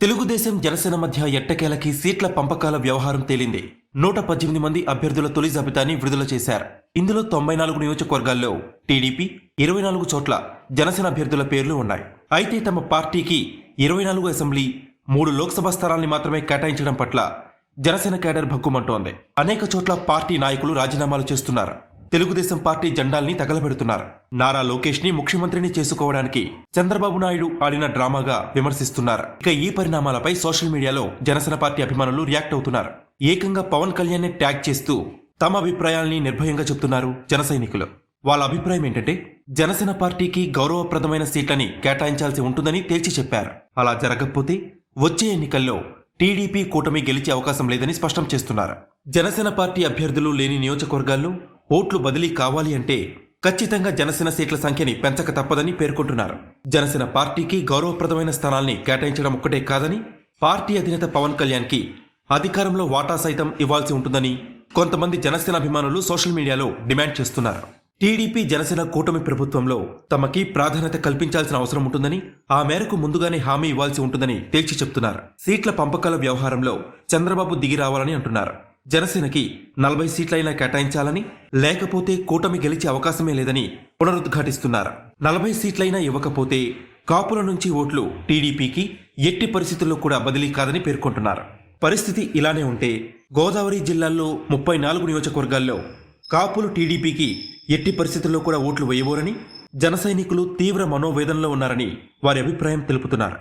తెలుగుదేశం జనసేన మధ్య ఎట్టకేలకి సీట్ల పంపకాల వ్యవహారం తేలింది. నూట పద్దెనిమిది మంది అభ్యర్థుల తొలి జాబితాని విడుదల చేశారు. ఇందులో తొంభై నాలుగు నియోజకవర్గాల్లో టీడీపీ ఇరవై నాలుగు చోట్ల జనసేన అభ్యర్థుల పేర్లు ఉన్నాయి. అయితే తమ పార్టీకి ఇరవై నాలుగు అసెంబ్లీ మూడు లోక్సభ స్థానాల్ని మాత్రమే కేటాయించడం పట్ల జనసేన కేడర్ భగ్గుమంటోంది. అనేక చోట్ల పార్టీ నాయకులు రాజీనామాలు చేస్తున్నారు. తెలుగుదేశం పార్టీ జెండాల్ని తగలబెడుతున్నారు. నారా లోకేష్ని ముఖ్యమంత్రిని చేసుకోవడానికి చంద్రబాబు నాయుడు ఆడిన డ్రామాగా విమర్శిస్తున్నారు. ఇక ఈ పరిణామాలపై సోషల్ మీడియాలో జనసేన పార్టీ అభిమానులు రియాక్ట్ అవుతున్నారు. ఏకంగా పవన్ కళ్యాణ్ని ట్యాగ్ చేస్తూ తమ అభిప్రాయాల్ని నిర్భయంగా చెప్తున్నారు జన సైనికులు. వాళ్ళ అభిప్రాయం ఏంటంటే జనసేన పార్టీకి గౌరవప్రదమైన సీట్లని కేటాయించాల్సి ఉంటుందని తేల్చి చెప్పారు. అలా జరగకపోతే వచ్చే ఎన్నికల్లో టీడీపీ కూటమి గెలిచే అవకాశం లేదని స్పష్టం చేస్తున్నారు. జనసేన పార్టీ అభ్యర్థులు లేని నియోజకవర్గాల్లో ఓట్లు బదిలీ కావాలి అంటే ఖచ్చితంగా జనసేన సీట్ల సంఖ్యని పెంచక తప్పదని పేర్కొంటున్నారు. జనసేన పార్టీకి గౌరవప్రదమైన స్థానాల్ని కేటాయించడం ఒక్కటే కాదని పార్టీ అధినేత పవన్ కళ్యాణ్కి అధికారంలో వాటా సైతం ఇవ్వాల్సి ఉంటుందని కొంతమంది జనసేన అభిమానులు సోషల్ మీడియాలో డిమాండ్ చేస్తున్నారు. టీడీపీ జనసేన కూటమి ప్రభుత్వంలో తమకి ప్రాధాన్యత కల్పించాల్సిన అవసరం ఉంటుందని ఆ మేరకు ముందుగానే హామీ ఇవ్వాల్సి ఉంటుందని తేల్చి చెప్తున్నారు. సీట్ల పంపకాల వ్యవహారంలో చంద్రబాబు దిగి రావాలని అంటున్నారు. జనసేనకి నలభై సీట్లైనా కేటాయించాలని లేకపోతే కూటమి గెలిచే అవకాశమే లేదని పునరుద్ఘాటిస్తున్నారు. నలభై సీట్లైనా ఇవ్వకపోతే కాపుల నుంచి ఓట్లు టీడీపీకి ఎట్టి పరిస్థితుల్లో కూడా బదిలీ కాదని పేర్కొంటున్నారు. పరిస్థితి ఇలానే ఉంటే గోదావరి జిల్లాల్లో ముప్పై నాలుగు నియోజకవర్గాల్లో కాపులు టీడీపీకి ఎట్టి పరిస్థితుల్లో కూడా ఓట్లు వేయబోరని జనసైనికులు తీవ్ర మనోవేదనలో ఉన్నారని వారి అభిప్రాయం తెలుపుతున్నారు.